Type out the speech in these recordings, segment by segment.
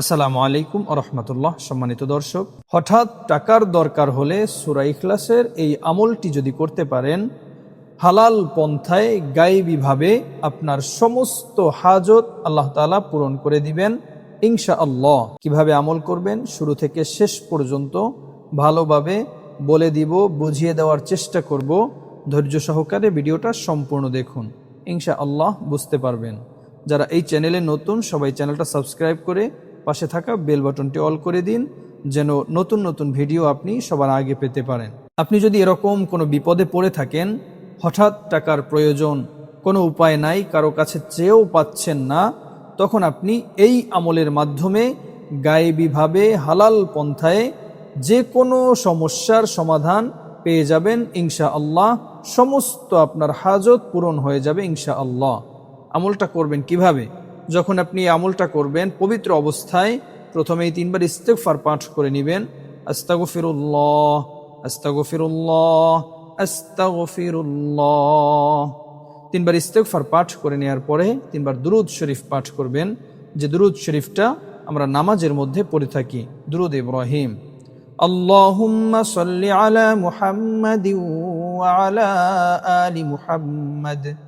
আসসালামু আলাইকুম রহমতুল্লাহ, সম্মানিত দর্শক। হঠাৎ টাকার দরকার হলে সুরা ইখলাসের এই আমলটি যদি করতে পারেন, হালাল পন্থায় গায়েবীভাবে আপনার সমস্ত হাজত আল্লাহ তালা পূরণ করে দিবেন। ইনশা আল্লাহ কীভাবে আমল করবেন? শুরু থেকে শেষ পর্যন্ত ভালোভাবে বলে দিব, বুঝিয়ে দেওয়ার চেষ্টা করব। ধৈর্য সহকারে ভিডিওটা সম্পূর্ণ দেখুন। ইনশা আল্লাহ বুঝতে পারবেন। যারা এই চ্যানেলে নতুন, সবাই চ্যানেলটা সাবস্ক্রাইব করে পাশে থাকা বেল বাটনটি অল করে দিন, যেন নতুন নতুন ভিডিও আপনি সবার আগে পেতে পারেন। আপনি যদি এরকম কোনো বিপদে পড়ে থাকেন, হঠাৎ টাকার প্রয়োজন, কোনো উপায় নাই, কারও কাছে চেয়েও পাচ্ছেন না, তখন আপনি এই আমলের মাধ্যমে গায়েবীভাবে হালাল পন্থায় যে কোনো সমস্যার সমাধান পেয়ে যাবেন ইনশা আল্লাহ সমস্ত আপনার হাজত পূরণ হয়ে যাবে ইনশা আল্লাহ আমলটা করবেন কীভাবে? যখন আপনি আমলটা করবেন, পবিত্র অবস্থায় প্রথমে এই তিনবার ইস্তেকফার পাঠ করে নেবেন। আস্তাগফিরুল্লাহ আস্তাগফিরুল্লাহ আস্তাগফিরুল্লাহ। তিনবার ইস্তেকফার পাঠ করে নেওয়ার পরে তিনবার দুরুদ শরীফ পাঠ করবেন। যে দুরুদ শরীফটা আমরা নামাজের মধ্যে পড়ে থাকি, দুরুদ ইব্রাহিম। আল্লাহ আলা মুহাম্মাদি আলা আলি মুহাম্মাদ।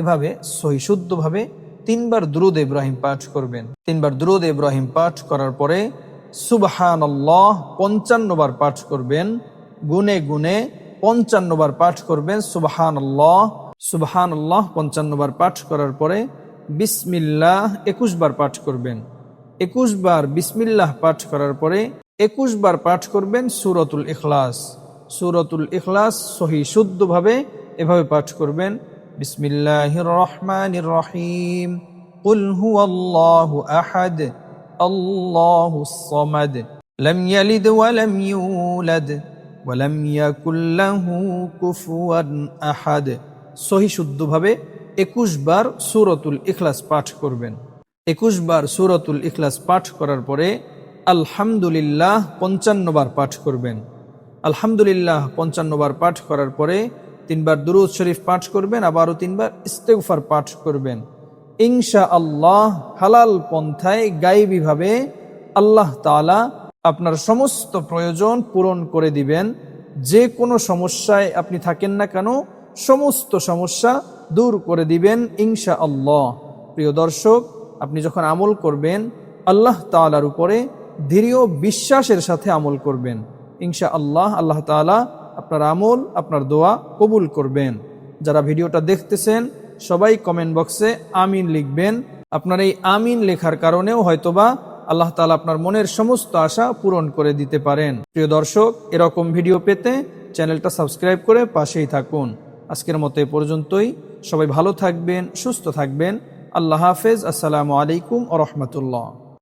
এভাবে সহি শুদ্ধভাবে তিনবার দ্রুদ ইব্রাহিম পাঠ করবেন। তিনবার দ্রুদ ইব্রাহিম পাঠ করার পরে সুবহান আল্লাহ পঞ্চান্নবার পাঠ করবেন। গুনে গুনে পঞ্চান্নবার পাঠ করবেন সুবহান আল্লাহ সুবহান আল্লাহ পঞ্চান্নবার পাঠ করার পরে বিসমিল্লাহ একুশ বার পাঠ করবেন। একুশ বার বিসমিল্লাহ পাঠ করার পরে একুশ বার পাঠ করবেন সুরতুল ইখলাস। সুরতুল ইখলাস সহি শুদ্ধভাবে এভাবে পাঠ করবেন। بسم الله الرحمن الرحيم قل هو الله احد الله الصمد لم يلد ولم يولد ولم يكن له كفوا احد সহি শুদ্ধভাবে একুশ বার সুরতুল ইখলাস পাঠ করবেন একুশ বার সুরতুল ইখলাস পাঠ করার পরে আলহামদুলিল্লাহ পঞ্চান্ন বার পাঠ করবেন আলহামদুলিল্লাহ পঞ্চান্ন বার পাঠ করার পরে তিনবার দুরুদ শরীফ পাঠ করবেন, আবারও তিনবার ইস্তেগফার পাঠ করবেন। ইনশা আল্লাহ হালাল পন্থায় গাইবীভাবে আল্লাহ তালা আপনার সমস্ত প্রয়োজন পূরণ করে দিবেন। যে কোনো সমস্যায় আপনি থাকেন না কেন, সমস্ত সমস্যা দূর করে দিবেন ইনশা আল্লাহ প্রিয় দর্শক, আপনি যখন আমল করবেন, আল্লাহ তালার উপরে দৃঢ় বিশ্বাসের সাথে আমল করবেন। ইনশা আল্লাহ আল্লাহ তালা আপনার আমল, আপনার দোয়া কবুল করবেন। যারা ভিডিওটা দেখতেছেন, সবাই কমেন্ট বক্সে আমিন লিখবেন। আপনার এই আমিন লেখার কারণেও হয়তোবা আল্লাহ তালা আপনার মনের সমস্ত আশা পূরণ করে দিতে পারেন। প্রিয় দর্শক, এরকম ভিডিও পেতে চ্যানেলটা সাবস্ক্রাইব করে পাশেই থাকুন। আজকের মতো এ পর্যন্তই। সবাই ভালো থাকবেন, সুস্থ থাকবেন। আল্লাহ হাফেজ। আসসালামু আলাইকুম ও রহমতুল্লাহ।